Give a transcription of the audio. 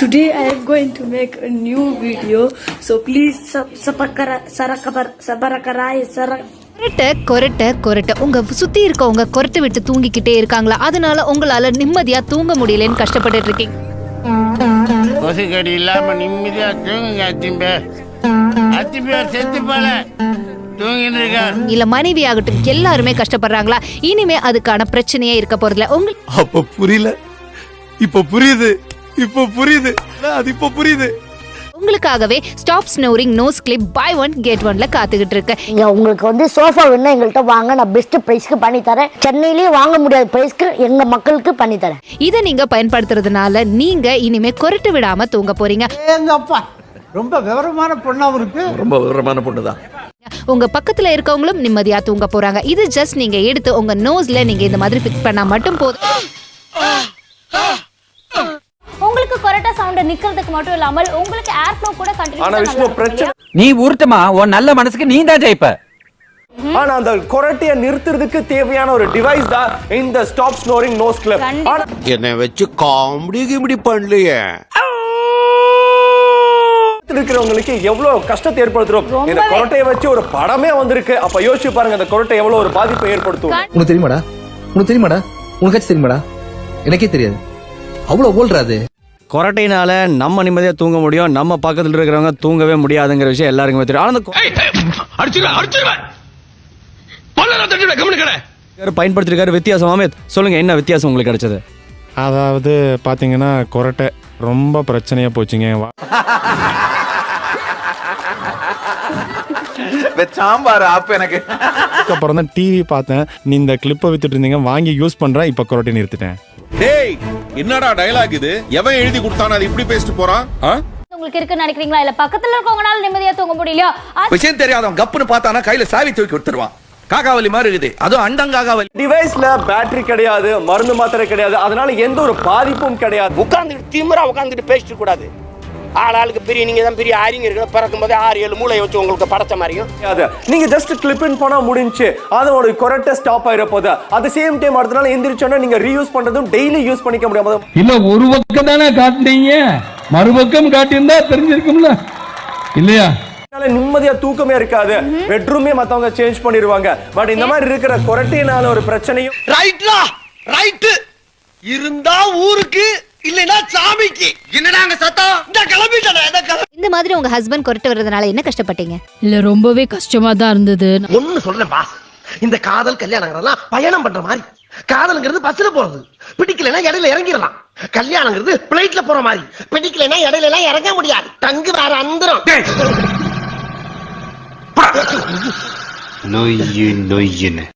Today I am going to make a new video, so please sub sabakara sarakar sabarakarai sarak. கொரட்ட கொரட்ட கொரட்ட. உங்க சுத்தி இருக்கவங்க கொரட்டை விட்டு தூங்கிக்கிட்டே இருக்காங்களா? அதனால உங்களால நிம்மதியா தூங்க முடியலன்னு கஷ்டப்பட்டுட்டு இருக்கீங்க கொசுக்கடி இல்லாம நிம்மதியா தூங்குங்க அத்திம்பே. அத்திம்பேர் செத்து போல. தூங்கிட்டு இருக்கார். இல்ல மனைவி ஆகட்டும் எல்லாருமே கஷ்டப்படுறாங்களா? இனிமே அதுக்கான பிரச்சனையே இருக்க போறதில்ல. உங்களுக்கு அப்ப புரியல. இப்ப புரியுது. இப்ப புரியுது. அது இப்ப புரியுது. உங்களுக்காகவே stop snoring nose clip buy one get ஒன்ல காத்துக்கிட்டு இருக்கு இங்க உங்களுக்கு வந்து சோஃபா வேணும்னா எங்கள்கிட்ட வாங்க. நான் பெஸ்ட் பிரைஸ்க்கு பண்ணி தரேன். சென்னையிலேயே வாங்க முடியாத பிரைஸ்க்கு எங்க மக்களுக்கு பண்ணி தரேன். இதை நீங்க பயன்படுத்துறதுனால நீங்க இனிமே கொரட்டு விடாம தூங்க போறீங்க. எங்க அப்பா ரொம்ப விவரமான பொண்ணாவும் இருக்கு ரொம்ப விவரமான பொண்ணுதான். உங்க பக்கத்துல இருக்கவங்களும் நிம்மதியா தூங்க போறாங்க. இது ஜஸ்ட் நீங்க எடுத்து உங்க நோஸ்ல நீங்க இந்த மாதிரி ஃபிக்ஸ் பண்ணா மட்டும் போதும். கொரட்டா சவுண்ட் நிக்கிறதுக்கு மட்டும் இல்லாமல் உங்களுக்கு ஏர் ஃப்ளோ கூட ஆனா விஷ்ணு பிரச்சனை நீ உருட்டுமா? உன் நல்ல மனசுக்கு நீ தான் ஜெயிப்ப. ஆனா அந்த கொரட்டைய நிறுத்துறதுக்கு தேவையான ஒரு டிவைஸ் தான் இந்த ஸ்டாப் ஸ்னோரிங் நோஸ் கிளப் என்னை வச்சு காமெடி கிமெடி பண்ணலையே. இருக்கிறவங்களுக்கு எவ்வளவு கஷ்டத்தை ஏற்படுத்துறோம். இந்த கொரட்டையை வச்சு ஒரு படமே வந்திருக்கு. அப்ப யோசிச்சு பாருங்க அந்த கொரட்டை எவ்வளவு ஒரு பாதிப்பை ஏற்படுத்தும். உனக்கு தெரியுமாடா? உனக்கு தெரியுமாடா? உனக்காச்சும் தெரியுமாடா? எனக்கே தெரியாது. அவ்வளவு ஓல்றாது கொரட்டையினால நம்ம நிம்மதியா தூங்க முடியும். நம்ம பக்கத்துல இருக்கிறவங்க தூங்கவே முடியாதுங்கிற விஷயம் எல்லாருக்குமே தெரியும். ஆனா அந்த கொ- யாரு பயன்படுத்திருக்காரு வித்தியாசமாமே சொல்லுங்க என்ன வித்தியாசம் உங்களுக்கு கிடைச்சது? அதாவது பாத்தீங்கன்னா கொரட்டை ரொம்ப பிரச்சனையா போச்சுங்க வா- சாம்பார் அப்ப எனக்கு. அப்புறம் தான் டிவி பார்த்தேன். நீ இந்த கிளிப்பை வித்துட்டு இருந்தீங்க வாங்கி யூஸ் பண்றேன் இப்ப கொரட்டை நிறுத்திட்டேன். டேய் என்னடா டயலாக் இது? எவன் எழுதி கொடுத்தானே அது இப்படி பேசிட்டு போறான்? உங்களுக்கு இருக்குன்னு நினைக்கிறீங்களா? இல்ல பக்கத்துல இருக்கவங்கனால நிம்மதியா தூங்க முடியலையோ? விஷயம் தெரியாதவன் கப்புன்னு பார்த்தானா கையில சாவி தூக்கி கொடுத்துருவான். காக்காவலி மாதிரி இருக்குது. அதுவும் அண்டங்காகாவலி டிவைஸ்ல பேட்டரி கிடையாது மருந்து மாத்திரை கிடையாது. அதனால எந்த ஒரு பாதிப்பும் கிடையாது. உட்காந்துட்டு திமிரா உட்காந்துட்டு பேசிட்டு கூடாது. ஆள் ஆளுக்கு பெரிய நீங்க தான் பெரிய ஆரிங்க பிறக்கும் போதே ஆறு ஏழு மூளை வச்சு உங்களுக்கு படைச்ச மாதிரியும். கிடையாது நீங்க ஜஸ்ட் கிளிப் இன் பண்ணா முடிஞ்சு அதோட கொரட்டை ஸ்டாப் ஆயிர போது அட் சேம் டைம் அடுத்த நாள் எந்திரிச்சோன்னா நீங்க ரீயூஸ் பண்றதும் டெய்லி யூஸ் பண்ணிக்க முடியாம இல்ல ஒரு பக்கம் தானே காட்டுனீங்க. மறுபக்கம் காட்டியிருந்தா தெரிஞ்சிருக்கும்ல. இல்லையா? நிம்மதியா தூக்கமே இருக்காது. பெட்ரூமே மத்தவங்க சேஞ்ச் பண்ணிடுவாங்க பட் இந்த மாதிரி இருக்கிற கொரட்டையினால ஒரு பிரச்சனையும் ரைட்லா ரைட்டு இருந்தா ஊருக்கு இல்லைன்னா சாமிக்கு. என்னடா அங்க சத்தம்? இந்த கிளம்பிட்டேன் இந்த கிளம்பி இந்த மாதிரி உங்க ஹஸ்பண்ட் கொரட்டு வர்றதுனால என்ன கஷ்டப்பட்டீங்க? இல்ல ரொம்பவே கஷ்டமா தான் இருந்தது. ஒண்ணு சொல்றேன் பாஸ் இந்த காதல் கல்யாணங்கிறதெல்லாம் பயணம் பண்ற மாதிரி. காதல்ங்கிறது பஸ்ல போறது. பிடிக்கலைன்னா இடையில இறங்கிடலாம். கல்யாணங்கிறது பிளைட்ல போற மாதிரி. பிடிக்கலைன்னா இடையில எல்லாம் இறங்க முடியாது. தங்கு வேற அந்தரம். நொய்யு நொய்யுன்னு.